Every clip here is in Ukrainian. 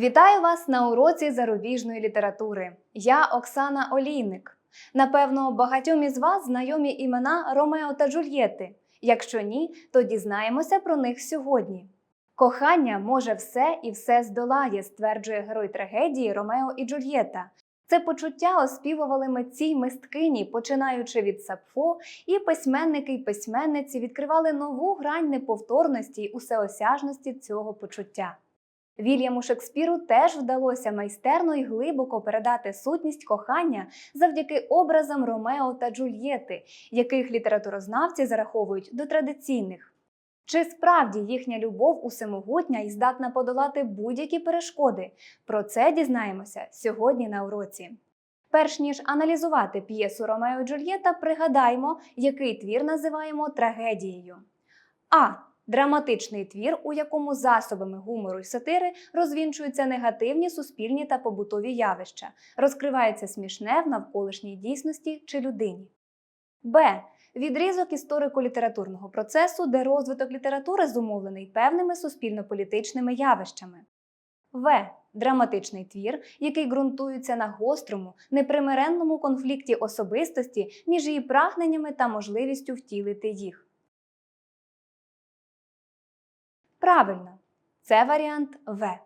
Вітаю вас на уроці зарубіжної літератури. Я Оксана Олійник. Напевно, багатьом із вас знайомі імена Ромео та Джульєти. Якщо ні, то дізнаємося про них сьогодні. Кохання може все і все здолає, стверджує герой трагедії Ромео і Джульєта. Це почуття оспівували митці й мисткині, починаючи від Сапфо, і письменники й письменниці відкривали нову грань неповторності й усеосяжності цього почуття. Вільяму Шекспіру теж вдалося майстерно і глибоко передати сутність кохання завдяки образам Ромео та Джульєти, яких літературознавці зараховують до традиційних. Чи справді їхня любов усемогутня і здатна подолати будь-які перешкоди? Про це дізнаємося сьогодні на уроці. Перш ніж аналізувати п'єсу Ромео і Джульєта, пригадаймо, який твір називаємо трагедією. А. Драматичний твір, у якому засобами гумору й сатири розвінчуються негативні суспільні та побутові явища, розкривається смішне в навколишній дійсності чи людині. Б. Відрізок історико-літературного процесу, де розвиток літератури зумовлений певними суспільно-політичними явищами. В. Драматичний твір, який ґрунтується на гострому, непримиренному конфлікті особистості між її прагненнями та можливістю втілити їх. Правильно, це варіант В.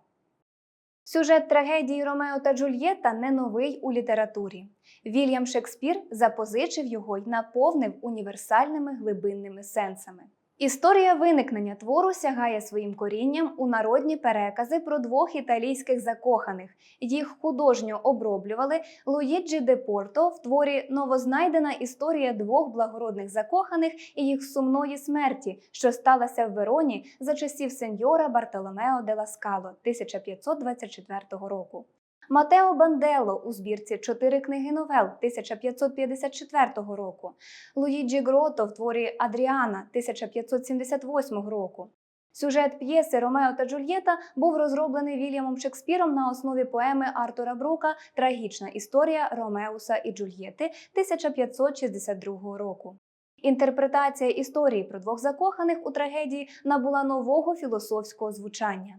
Сюжет трагедії Ромео та Джульєта не новий у літературі. Вільям Шекспір запозичив його й наповнив універсальними глибинними сенсами. Історія виникнення твору сягає своїм корінням у народні перекази про двох італійських закоханих. Їх художньо оброблювали Луїджі де Порто в творі Новознайдена історія двох благородних закоханих і їх сумної смерті, що сталася в Вероні за часів сеньора Бартоломео де Ласкало 1524 року. Матео Бандело у збірці Чотири книги новел 1554 року, Луїджі Грото в творі Адріана 1578 року. Сюжет п'єси Ромео та Джульєта був розроблений Вільямом Шекспіром на основі поеми Артура Брука Трагічна історія Ромеуса і Джульєти 1562 року. Інтерпретація історії про двох закоханих у трагедії набула нового філософського звучання.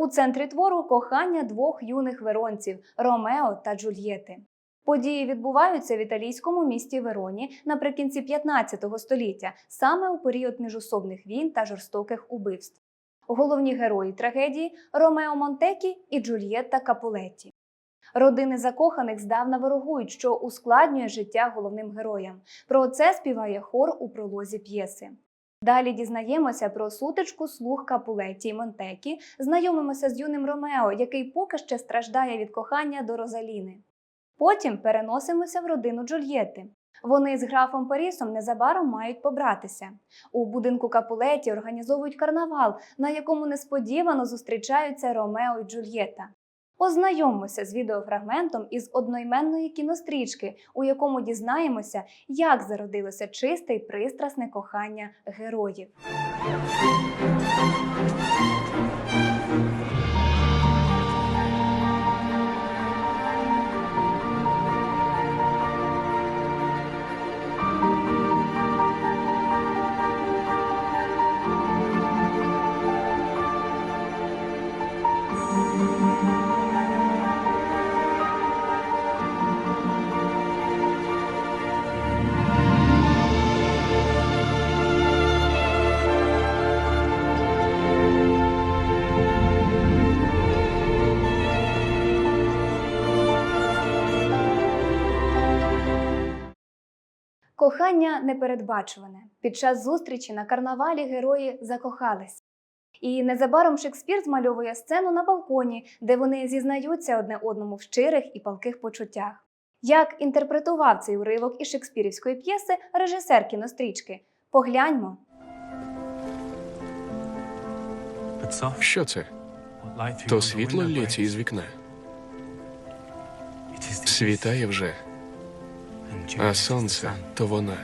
У центрі твору кохання двох юних веронців Ромео та Джульєти. Події відбуваються в італійському місті Вероні наприкінці 15 століття, саме у період міжособних війн та жорстоких убивств. Головні герої трагедії Ромео Монтекі і Джульєтта Капулетті. Родини закоханих здавна ворогують, що ускладнює життя головним героям. Про це співає хор у пролозі п'єси. Далі дізнаємося про сутичку слуг Капулеті й Монтекі, знайомимося з юним Ромео, який поки ще страждає від кохання до Розаліни. Потім переносимося в родину Джульєти. Вони з графом Парісом незабаром мають побратися. У будинку Капулеті організовують карнавал, на якому несподівано зустрічаються Ромео і Джульєта. Ознайомимося з відеофрагментом із одноіменної кінострічки, у якому дізнаємося, як зародилося чисте й пристрасне кохання героїв. Кохання непередбачуване. Під час зустрічі на карнавалі герої закохались. І незабаром Шекспір змальовує сцену на балконі, де вони зізнаються одне одному в щирих і палких почуттях. Як інтерпретував цей уривок із шекспірівської п'єси режисер кінострічки? Погляньмо. Що це? То світло лється із вікна. Світає вже, а сонце то вона.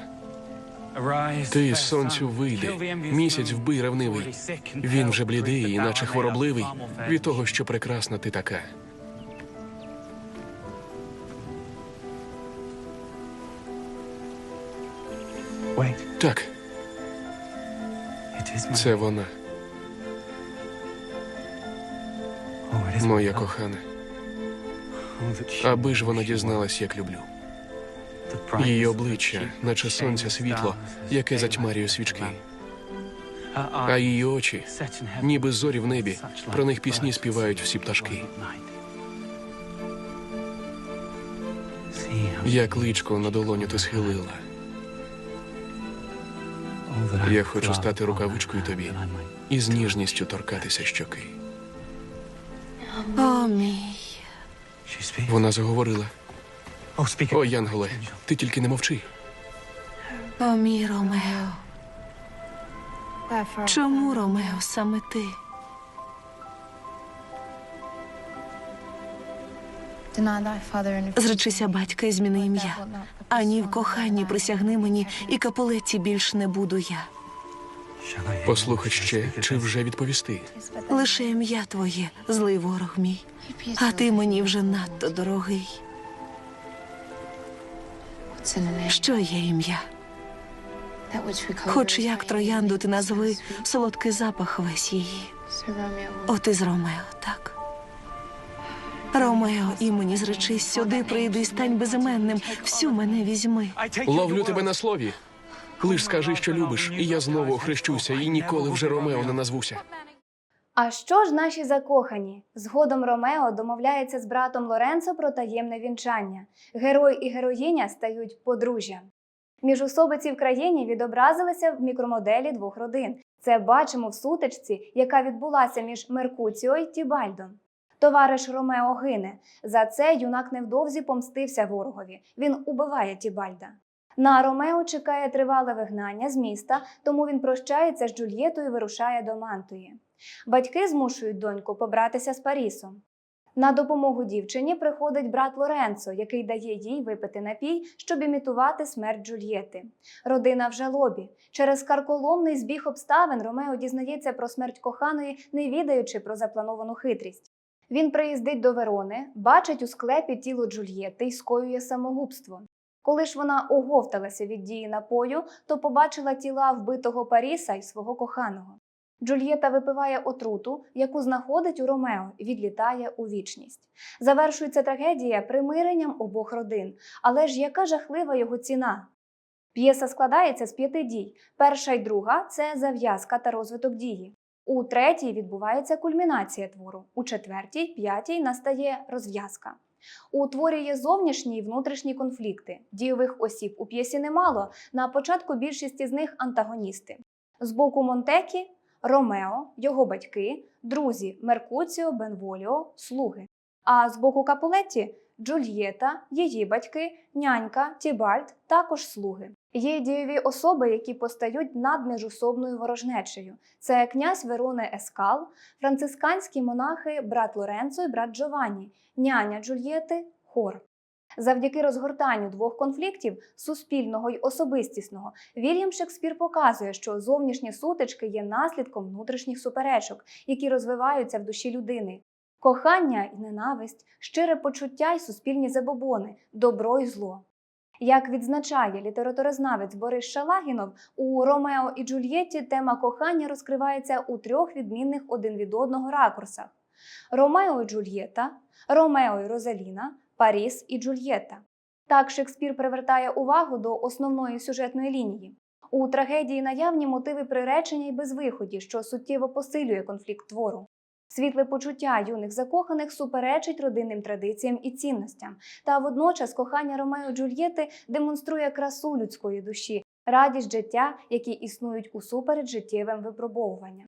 Ти сонцю вийди, місяць вбий ревнивий. Він вже блідий, іначе хворобливий. від того, що прекрасна ти така. Так, це вона. Моя кохана, аби ж вона дізналась, як люблю. Її обличчя, наче сонця світло, яке затьмарює свічки, а її очі, ніби зорі в небі, про них пісні співають всі пташки. Як личко на долоню ти схилила. Я хочу стати рукавичкою тобі і з ніжністю торкатися щоки. О, мій. Вона заговорила: О, Янголе, ти тільки не мовчи. О, мій Ромео. Чому, Ромео, саме ти? Зречися батька і зміни ім'я. Ані в коханні присягни мені, і капулеті більш не буду я. Послухай ще, чи вже відповісти. Лише ім'я твоє, злий ворог мій, а ти мені вже надто дорогий. Що є ім'я? Хоч як троянду ти назви, солодкий запах весь її. От із Ромео, так. Ромео, імені зречись, сюди прийди, стань безіменним, всю мене візьми. Ловлю тебе на слові. Лиш скажи, що любиш, і я знову охрещуся, і ніколи вже Ромео не назвуся. А що ж наші закохані? Згодом Ромео домовляється з братом Лоренцо про таємне вінчання. Герой і героїня стають подружжям. Міжусобиці в країні відобразилися в мікромоделі двох родин. Це бачимо в сутичці, яка відбулася між Меркуціо і Тібальдом. Товариш Ромео гине. За це юнак невдовзі помстився ворогові. Він убиває Тібальда. На Ромео чекає тривале вигнання з міста, тому він прощається з Джульєтою і вирушає до Мантуї. Батьки змушують доньку побратися з Парісом. На допомогу дівчині приходить брат Лоренцо, який дає їй випити напій, щоб імітувати смерть Джульєти. Родина в жалобі. Через карколомний збіг обставин Ромео дізнається про смерть коханої, не відаючи про заплановану хитрість. Він приїздить до Верони, бачить у склепі тіло Джульєти і скоює самогубство. Коли ж вона оговталася від дії напою, то побачила тіла вбитого Паріса і свого коханого. Джульєта випиває отруту, яку знаходить у Ромео і відлітає у вічність. Завершується трагедія примиренням обох родин. Але ж яка жахлива його ціна? П'єса складається з п'яти дій. Перша й друга це зав'язка та розвиток дії. У третій відбувається кульмінація твору, у четвертій, п'ятій настає розв'язка. У творі є зовнішні і внутрішні конфлікти. Дійових осіб у п'єсі немало. На початку більшість із них антагоністи. З боку Монтекі Ромео, його батьки, друзі Меркуціо, Бенволіо, слуги. А з боку Капулетті Джульєта, її батьки, нянька, Тібальд, також слуги. Є дієві особи, які постають над міжусобною ворожнечею. Це князь Верони Ескал, францисканські монахи брат Лоренцо і брат Джованні, няня Джульєти, хор. Завдяки розгортанню двох конфліктів суспільного й особистісного Вільям Шекспір показує, що зовнішні сутички є наслідком внутрішніх суперечок, які розвиваються в душі людини. Кохання і ненависть, щире почуття й суспільні забобони, добро й зло. Як відзначає літературознавець Борис Шалагінов, у Ромео і Джульєтті тема кохання розкривається у трьох відмінних один від одного ракурсах: Ромео і Джульєта, Ромео і Розаліна, Паріс і Джульєта. Так Шекспір привертає увагу до основної сюжетної лінії. У трагедії наявні мотиви приречення і безвиході, що суттєво посилює конфлікт твору. Світле почуття юних закоханих суперечить родинним традиціям і цінностям, та водночас кохання Ромео Джульєти демонструє красу людської душі, радість життя, які існують усупереч життєвим випробовуванням.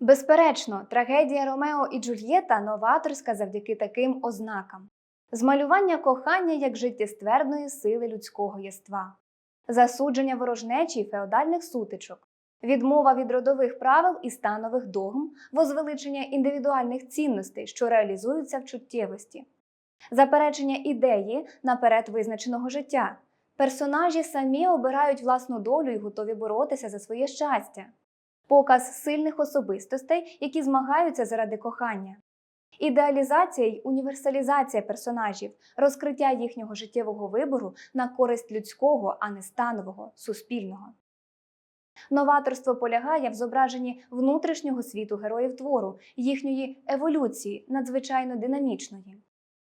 Безперечно, трагедія Ромео і Джульєта новаторська завдяки таким ознакам. Змалювання кохання як життєствердної сили людського єства, засудження ворожнечі й феодальних сутичок, відмова від родових правил і станових догм, возвеличення індивідуальних цінностей, що реалізуються в чуттєвості, заперечення ідеї наперед визначеного життя. Персонажі самі обирають власну долю і готові боротися за своє щастя, показ сильних особистостей, які змагаються заради кохання. Ідеалізація й універсалізація персонажів, розкриття їхнього життєвого вибору на користь людського, а не станового, суспільного. Новаторство полягає в зображенні внутрішнього світу героїв твору, їхньої еволюції, надзвичайно динамічної.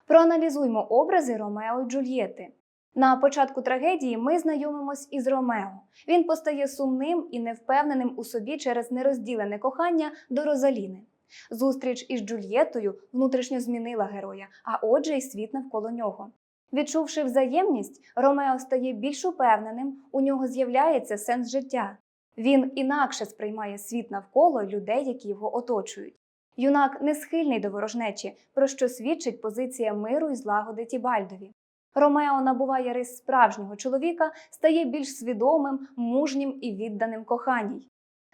Проаналізуймо образи Ромео і Джульєти. На початку трагедії ми знайомимось із Ромео. Він постає сумним і невпевненим у собі через нерозділене кохання до Розаліни. Зустріч із Джульєтою внутрішньо змінила героя, а отже, й світ навколо нього. Відчувши взаємність, Ромео стає більш упевненим, у нього з'являється сенс життя. Він інакше сприймає світ навколо людей, які його оточують. Юнак не схильний до ворожнечі, про що свідчить позиція миру і злагоди Тібальдові. Ромео набуває рис справжнього чоловіка, стає більш свідомим, мужнім і відданим коханій.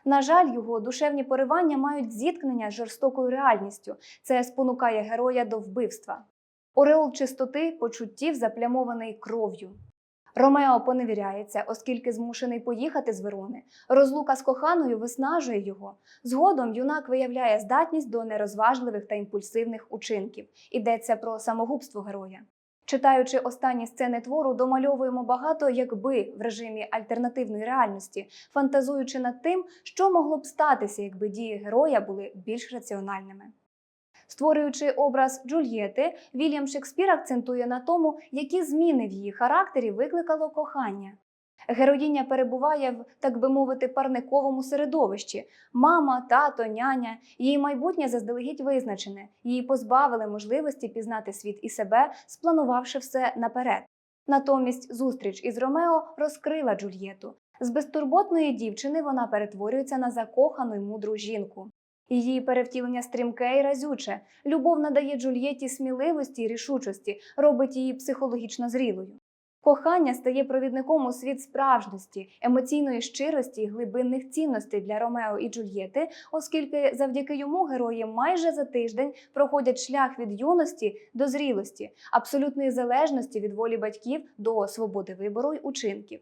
На жаль, його душевні поривання мають зіткнення з жорстокою реальністю. Це спонукає героя до вбивства. Ореол чистоти почуттів заплямований кров'ю. Ромео поневіряється, оскільки змушений поїхати з Верони. Розлука з коханою виснажує його. Згодом юнак виявляє здатність до нерозважливих та імпульсивних учинків. Йдеться про самогубство героя. Читаючи останні сцени твору, домальовуємо багато якби в режимі альтернативної реальності, фантазуючи над тим, що могло б статися, якби дії героя були більш раціональними. Створюючи образ Джульєти, Вільям Шекспір акцентує на тому, які зміни в її характері викликало кохання. Героїня перебуває в, так би мовити, парниковому середовищі. Мама, тато, няня, її майбутнє заздалегідь визначене, її позбавили можливості пізнати світ і себе, спланувавши все наперед. Натомість зустріч із Ромео розкрила Джульєту. З безтурботної дівчини вона перетворюється на закохану й мудру жінку. Її перевтілення стрімке і разюче. Любов надає Джульєті сміливості й рішучості, робить її психологічно зрілою. Кохання стає провідником у світ справжності, емоційної щирості і глибинних цінностей для Ромео і Джульєти, оскільки завдяки йому герої майже за тиждень проходять шлях від юності до зрілості, абсолютної залежності від волі батьків до свободи вибору й учинків.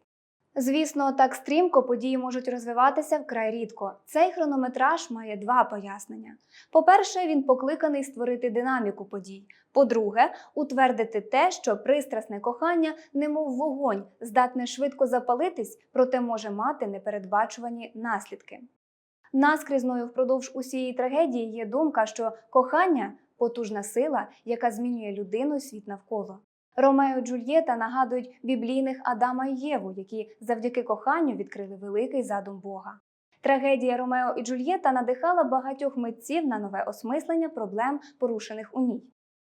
Звісно, так стрімко події можуть розвиватися вкрай рідко. Цей хронометраж має два пояснення. По-перше, він покликаний створити динаміку подій. По-друге, утвердити те, що пристрасне кохання, немов вогонь, здатне швидко запалитись, проте може мати непередбачувані наслідки. Наскрізною впродовж усієї трагедії є думка, що кохання потужна сила, яка змінює людину і світ навколо. Ромео і Джульєта нагадують біблійних Адама і Єву, які завдяки коханню відкрили великий задум Бога. Трагедія Ромео і Джульєта надихала багатьох митців на нове осмислення проблем, порушених у ній.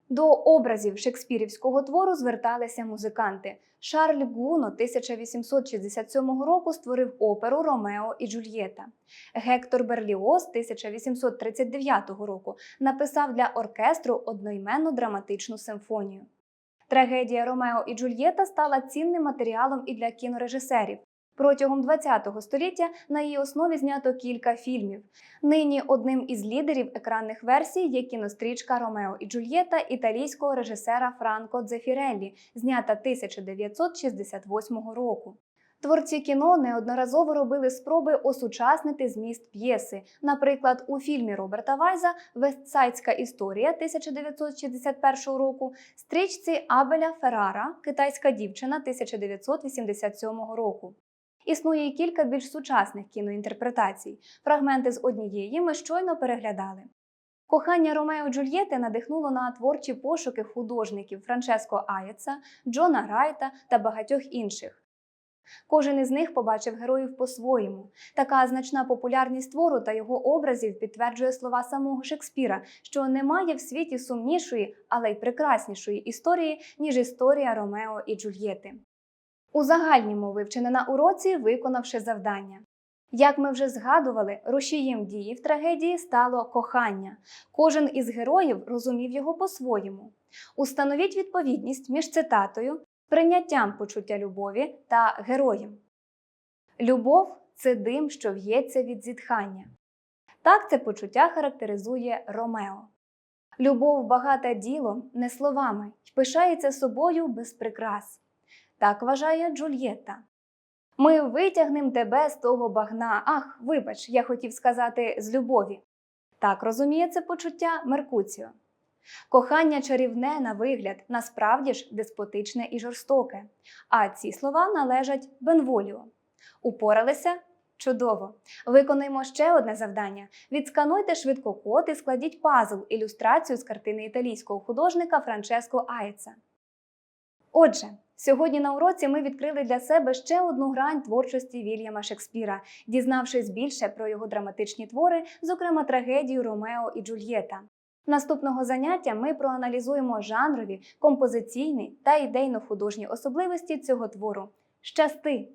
До образів шекспірівського твору зверталися музиканти. Шарль Гуно 1867 року створив оперу Ромео і Джульєта. Гектор Берліоз 1839 року написав для оркестру одноіменну драматичну симфонію. Трагедія Ромео і Джульєта стала цінним матеріалом і для кінорежисерів. Протягом ХХ століття на її основі знято кілька фільмів. Нині одним із лідерів екранних версій є кінострічка Ромео і Джульєта італійського режисера Франко Дзефіреллі, знята 1968 року. Творці кіно неодноразово робили спроби осучаснити зміст п'єси. Наприклад, у фільмі Роберта Вайза Вестсайдська історія 1961 року, стрічці Абеля Феррара Китайська дівчина 1987 року. Існує й кілька більш сучасних кіноінтерпретацій. Фрагменти з однієї ми щойно переглядали. Кохання Ромео Джульєти надихнуло на творчі пошуки художників Франческо Аєца, Джона Райта та багатьох інших. Кожен із них побачив героїв по-своєму. Така значна популярність твору та його образів підтверджує слова самого Шекспіра, що немає в світі сумнішої, але й прекраснішої історії, ніж історія Ромео і Джульєти. Узагальнімо вивчене на уроці, виконавши завдання. Як ми вже згадували, рушієм дії в трагедії стало кохання. Кожен із героїв розумів його по-своєму. Установіть відповідність між цитатою, прийняттям почуття любові та героєм. Любов це дим, що в'ється від зітхання. Так це почуття характеризує Ромео. Любов багата ділом, не словами, й пишається собою без прикрас. Так вважає Джульєтта. Ми витягнем тебе з того багна. Ах, вибач, я хотів сказати з любові. Так розуміє це почуття Меркуціо. Кохання чарівне на вигляд, насправді ж деспотичне і жорстоке. А ці слова належать Бенволіо. Упоралися Чудово! Виконуємо ще одне завдання. Відскануйте швидко код і складіть пазл ілюстрацію з картини італійського художника Франческо Айца. Отже, сьогодні на уроці ми відкрили для себе ще одну грань творчості Вільяма Шекспіра, дізнавшись більше про його драматичні твори, зокрема трагедію Ромео і Джульєта. Наступного заняття ми проаналізуємо жанрові, композиційні та ідейно-художні особливості цього твору. Щасти!